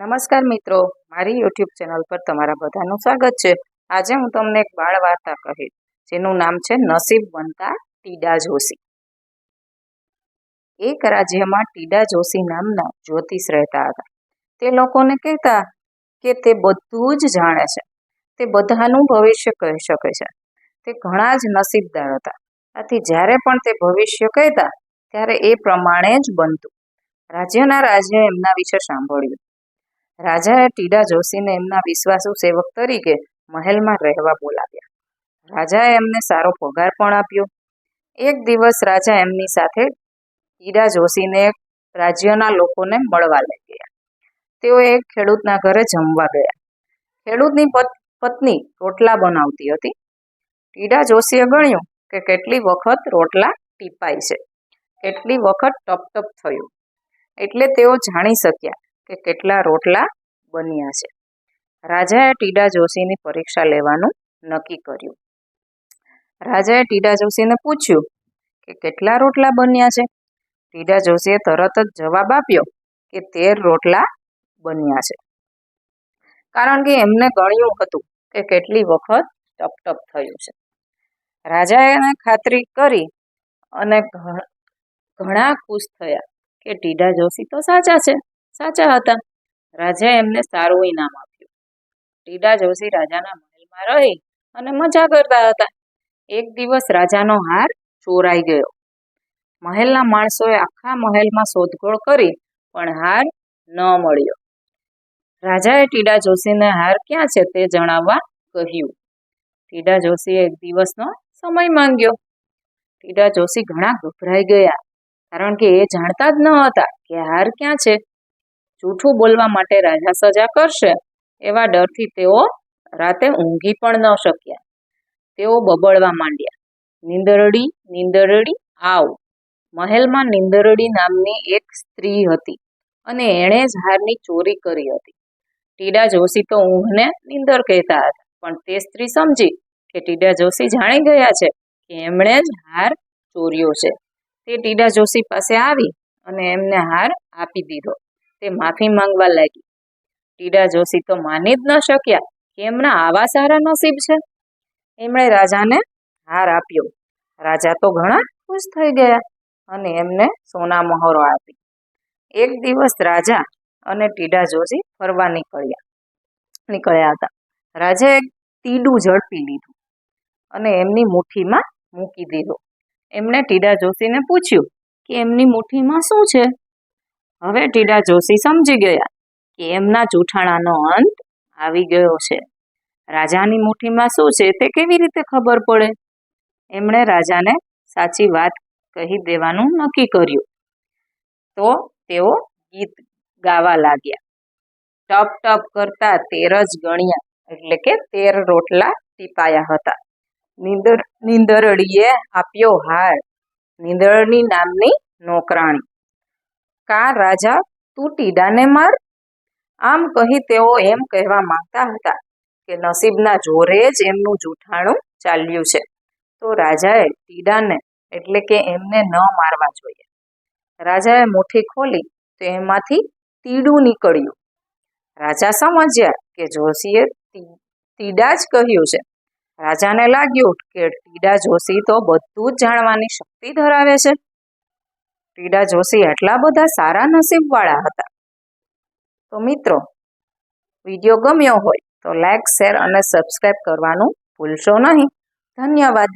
નમસ્કાર મિત્રો, મારી યુટ્યુબ ચેનલ પર તમારા બધાનું સ્વાગત છે. આજે હું તમને એક બાળ વાર્તા કહીશ, જેનું નામ છે નસીબ બનતા ટીડા જોશી. એક રાજ્યમાં ટીડા જોશી નામના જ્યોતિષ રહેતા હતા. તે લોકોને કહેતા કે તે બધું જ જાણે છે. તે બધાનું ભવિષ્ય કહી શકે છે. તે ઘણા જ નસીબદાર હતા. આથી જ્યારે પણ તે ભવિષ્ય કહેતા, ત્યારે એ પ્રમાણે જ બનતું. રાજ્યના રાજે એમના વિશે સાંભળ્યું. રાજાએ ટીડા જોશીને એમના વિશ્વાસુ સેવક તરીકે મહેલમાં રહેવા બોલાવ્યા. રાજાએ એમને સારો પગાર પણ આપ્યો. એક દિવસ રાજા એમની સાથે ટીડા જોશીને રાજ્યના લોકોને મળવા લઈ ગયા. તેઓ એક ખેડૂતના ઘરે જમવા ગયા. ખેડૂતની પત- પત્ની રોટલા બનાવતી હતી. ટીડા જોશીએ ગણ્યું કે કેટલી વખત રોટલા ટીપાય છે. કેટલી વખત ટપ ટપ થયું. એટલે તેઓ જાણી શક્યા કે કેટલા રોટલા બન્યા છે. રાજાએ ટીડા જોશીની પરીક્ષા લેવાનું નક્કી કર્યું. રાજાએ ટીડા જોશીને પૂછ્યું કે કેટલા રોટલા બન્યા છે? ટીડા જોશીએ તરત જ જવાબ આપ્યો કે તેર રોટલા બન્યા છે. કારણ કે એમને ગણ્યું હતું કે કેટલી વખત ટપ ટપ થયું છે. રાજાએ ખાતરી કરી અને ઘણા ખુશ થયા કે ટીડા જોશી તો સાચા છે, સાચા હતા. રાજાએ એમને સારું ઇનામ આપ્યું. ટીડા જોશી રાજાના મહેલમાં રહી અને મજા કરતા હતા. એક દિવસ રાજાનો હાર ચોરાઈ ગયો. મહેલના માણસોએ આખા મહેલમાં શોધખોળ કરી પણ હાર ન મળ્યો. રાજાએ ટીડા જોશીને હાર ક્યાં છે તે જણાવવા કહ્યું. ટીડા જોશીએ એક દિવસનો સમય માંગ્યો. ટીડા જોશી ઘણા ગભરાઈ ગયા, કારણ કે એ જાણતા જ ન હતા કે હાર ક્યાં છે. જૂઠું બોલવા માટે રાજા સજા કરશે, એવા ડરથી તેઓ રાતે ઊંઘી પણ ન શક્યા. તેઓ બબડવા માંડ્યા. નીંદરડી નીંદરડી, આવ. મહેલમાં નીંદરડી નામની એક સ્ત્રી હતી અને એણે જ હારની ચોરી કરી હતી. ટીડા જોશી તો ઊંઘને નીંદર કહેતા હતા. પણ તે સ્ત્રી સમજી કે ટીડા જોશી જાણી ગયા છે કે એમણે જ હાર ચોર્યો છે. તે ટીડા જોશી પાસે આવી અને એમને હાર આપી દીધો. તે માફી માંગવા લાગી. ટીડા જોશી તો માની જ ન શક્યા કે એમના આવા સારા નસીબ છે. એમણે રાજાને હાર આપ્યો. રાજા તો ઘણા ખુશ થઈ ગયા અને એમને સોના મહોરો આપી. એક દિવસ રાજા અને ટીડા જોશી ફરવા નીકળ્યા. નીકળ્યા હતા. રાજાએ તીડું ઝડપી લીધું અને એમની મુઠ્ઠીમાં મૂકી દીધો. એમણે ટીડા જોશીને પૂછ્યું કે એમની મુઠ્ઠીમાં શું છે? હવે ટીડા જોશી સમજી ગયા કે એમના જૂઠાણાનો અંત આવી ગયો છે. રાજાની મુઠ્ઠીમાં શું છે તે કેવી રીતે ખબર પડે? એમણે રાજાને સાચી વાત કહી દેવાનું નક્કી કર્યું. તો તેઓ ગીત ગાવા લાગ્યા. ટપ ટપ કરતા તેર જ ગણ્યા, એટલે કે તેર રોટલા ટીપાયા હતા. નીંદર, નીંદરડીએ આપ્યો હાર નીંદરડી નામની નોકરાણી. કા રાજા, તું ટીડાને માર? આમ કહી તેઓ એમ કહેવા માંગતા હતા કે નસીબના જોરે જ એમનું જૂઠાણું ચાલ્યું છે. તો રાજાએ ટીડાને, એટલે કે એમને ન મારવા જોઈએ. રાજાએ મુઠ્ઠી ખોલી તો એમાંથી તીડું નીકળ્યું. રાજા સમજ્યા કે જોશીએ તીડા જ કહ્યું છે. રાજાને લાગ્યું કે ટીડા જોશી તો બધું જ જાણવાની શક્તિ ધરાવે છે. ટીડા જોશી એટલા બધા સારા નસીબવાળા હતા. તો મિત્રો, વીડિયો ગમ્યો હોય તો લાઈક, શેર અને સબસ્ક્રાઈબ કરવાનું ભૂલશો નહીં. ધન્યવાદ.